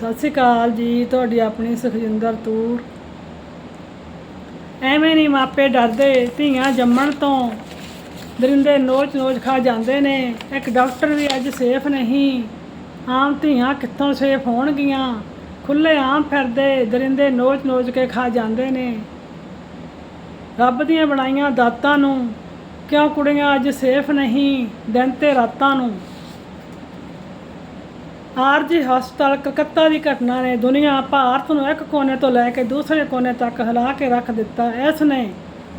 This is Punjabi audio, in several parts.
ਸਤਿ ਸ਼੍ਰੀ ਅਕਾਲ ਜੀ, ਤੁਹਾਡੀ ਆਪਣੀ ਸੁਖਜਿੰਦਰ ਤੂਰ। ਐਵੇਂ ਨਹੀਂ ਮਾਪੇ ਡਰਦੇ, ਧੀਆਂ ਜੰਮਣ ਤੋਂ ਦਰਿੰਦੇ ਨੋਚ ਨੋਚ ਖਾ ਜਾਂਦੇ ਨੇ। ਇੱਕ ਡਾਕਟਰ ਵੀ ਅੱਜ ਸੇਫ ਨਹੀਂ। ਆਮ ਧੀਆਂ ਕਿੱਥੋਂ ਸੇਫ ਹੋਣਗੀਆਂ? ਖੁੱਲੇ ਆਮ ਫਿਰਦੇ, ਦਰਿੰਦੇ ਨੋਚ ਨੋਚ ਕੇ ਖਾ ਜਾਂਦੇ ਨੇ। ਰੱਬ ਦੀਆਂ ਬਣਾਈਆਂ ਦਾਤਾਂ ਨੂੰ, ਕਿਉਂ ਕੁੜੀਆਂ ਅੱਜ ਸੇਫ ਨਹੀਂ, ਦਿਨ ਤੇ ਰਾਤਾਂ ਨੂੰ? ਆਰਜੀ ਹਸਪਤਾਲ ਕਲਕੱਤਾ ਦੀ ਘਟਨਾ ਨੇ ਦੁਨੀਆ ਭਾਰਤ ਨੂੰ ਇੱਕ ਕੋਨੇ ਤੋਂ ਲੈ ਕੇ ਦੂਸਰੇ ਕੋਨੇ ਤੱਕ ਹਿਲਾ ਕੇ ਰੱਖ ਦਿੱਤਾ। ਇਸ ਨੇ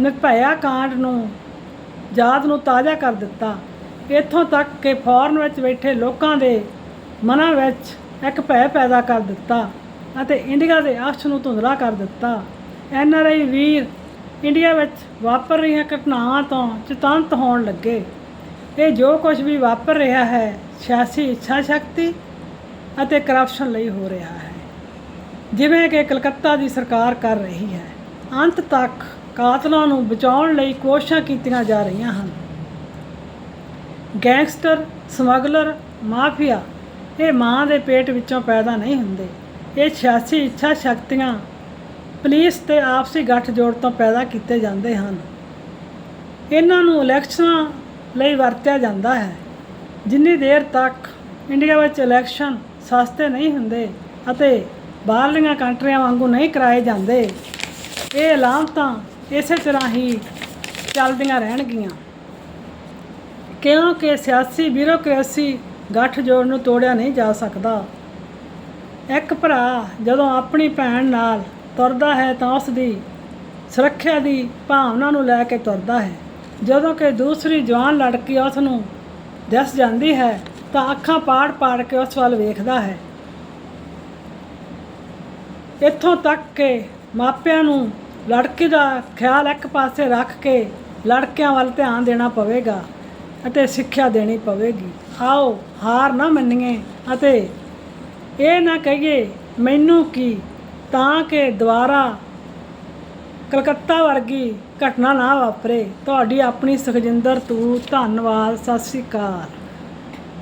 ਨਿਰਭਇਆ ਕਾਂਡ ਨੂੰ, ਯਾਦ ਨੂੰ ਤਾਜ਼ਾ ਕਰ ਦਿੱਤਾ। ਇੱਥੋਂ ਤੱਕ ਕਿ ਫੌਰਨ ਵਿੱਚ ਬੈਠੇ ਲੋਕਾਂ ਦੇ ਮਨਾਂ ਵਿੱਚ ਇੱਕ ਭੈ ਪੈਦਾ ਕਰ ਦਿੱਤਾ ਅਤੇ ਇੰਡੀਆ ਦੇ ਅਕਸ਼ ਨੂੰ ਧੁੰਦਲਾ ਕਰ ਦਿੱਤਾ। N R I Veer India ਵਿੱਚ ਵਾਪਰ ਰਹੀਆਂ ਘਟਨਾਵਾਂ ਤੋਂ ਚੇਤੰਤ ਹੋਣ ਲੱਗੇ। ਇਹ ਜੋ ਕੁਝ ਵੀ ਵਾਪਰ ਰਿਹਾ ਹੈ, ਸਿਆਸੀ ਇੱਛਾ ਸ਼ਕਤੀ ਅਤੇ ਕਰਪਸ਼ਨ ਲਈ ਹੋ ਰਿਹਾ ਹੈ। ਜਿਵੇਂ ਕਿ ਕਲਕੱਤਾ ਦੀ ਸਰਕਾਰ ਕਰ ਰਹੀ ਹੈ, ਅੰਤ ਤੱਕ ਕਾਤਲਾਂ ਨੂੰ ਬਚਾਉਣ ਲਈ ਕੋਸ਼ਿਸ਼ਾਂ ਕੀਤੀਆਂ ਜਾ ਰਹੀਆਂ ਹਨ। ਗੈਂਗਸਟਰ, ਸਮਗਲਰ, ਮਾਫੀਆ, ਇਹ ਮਾਂ ਦੇ ਪੇਟ ਵਿੱਚੋਂ ਪੈਦਾ ਨਹੀਂ ਹੁੰਦੇ। ਇਹ ਸਿਆਸੀ ਇੱਛਾ ਸ਼ਕਤੀਆਂ ਪੁਲਿਸ ਤੇ ਆਪਸੀ ਗੱਠਜੋੜ ਤੋਂ ਪੈਦਾ ਕੀਤੇ ਜਾਂਦੇ ਹਨ। ਇਹਨਾਂ ਨੂੰ ਇਲੈਕਸ਼ਨਾਂ ਲਈ ਵਰਤਿਆ ਜਾਂਦਾ ਹੈ। ਜਿੰਨੀ ਦੇਰ ਤੱਕ ਇੰਡੀਆ ਵਿੱਚ ਇਲੈਕਸ਼ਨ ਸਸਤੇ ਨਹੀਂ ਹੁੰਦੇ ਅਤੇ ਬਾਹਰਲੀਆਂ ਕੰਟਰੀਆਂ ਵਾਂਗੂ ਨਹੀਂ ਕਰਾਏ ਜਾਂਦੇ। ਇਹ ਲਾਂਤਾਂ ਇਸੇ ਤਰ੍ਹਾਂ ਹੀ ਚੱਲਦੀਆਂ ਰਹਿਣਗੀਆਂ। ਕਿਉਂਕਿ ਸਿਆਸੀ ਬਿਊਰੋਕ੍ਰੇਸੀ ਗੱਠਜੋੜ ਨੂੰ ਤੋੜਿਆ ਨਹੀਂ ਜਾ ਸਕਦਾ। ਇੱਕ ਭਰਾ ਜਦੋਂ ਆਪਣੀ ਭੈਣ ਨਾਲ ਤੁਰਦਾ ਹੈ ਤਾਂ ਉਸ ਦੀ ਸੁਰੱਖਿਆ ਦੀ ਭਾਵਨਾ ਨੂੰ ਲੈ ਕੇ ਤੁਰਦਾ ਹੈ। ਜਦੋਂ ਕਿ ਦੂਸਰੀ ਜਵਾਨ ਲੜਕੀ ਉਸ ਨੂੰ ਦੱਸ ਜਾਂਦੀ ਹੈ ਤਾਂ ਅੱਖਾਂ ਪਾੜ-ਪਾੜ ਕੇ ਉਸ ਵੱਲ ਵੇਖਦਾ ਹੈ। ਇੱਥੋਂ ਤੱਕ ਕਿ ਮਾਪਿਆਂ ਨੂੰ ਲੜਕੀ ਦਾ ਖਿਆਲ ਇੱਕ ਪਾਸੇ ਰੱਖ ਕੇ ਲੜਕਿਆਂ ਵੱਲ ਧਿਆਨ ਦੇਣਾ ਪਵੇਗਾ ਅਤੇ ਸਿੱਖਿਆ ਦੇਣੀ ਪਵੇਗੀ। ਆਓ, ਹਾਰ ਨਾ ਮੰਨੀਏ ਅਤੇ ਇਹ ਨਾ ਕਹੀਏ, ਮੈਨੂੰ ਕੀ? ਤਾਂ ਕਿ ਦੁਬਾਰਾ ਕਲਕੱਤਾ ਵਰਗੀ ਘਟਨਾ ਨਾ ਵਾਪਰੇ। ਤੁਹਾਡੀ ਆਪਣੀ ਸੁਖਜਿੰਦਰ ਤੂ ਧੰਨਵਾਦ। ਸਤਿ ਸ੍ਰੀ ਅਕਾਲ।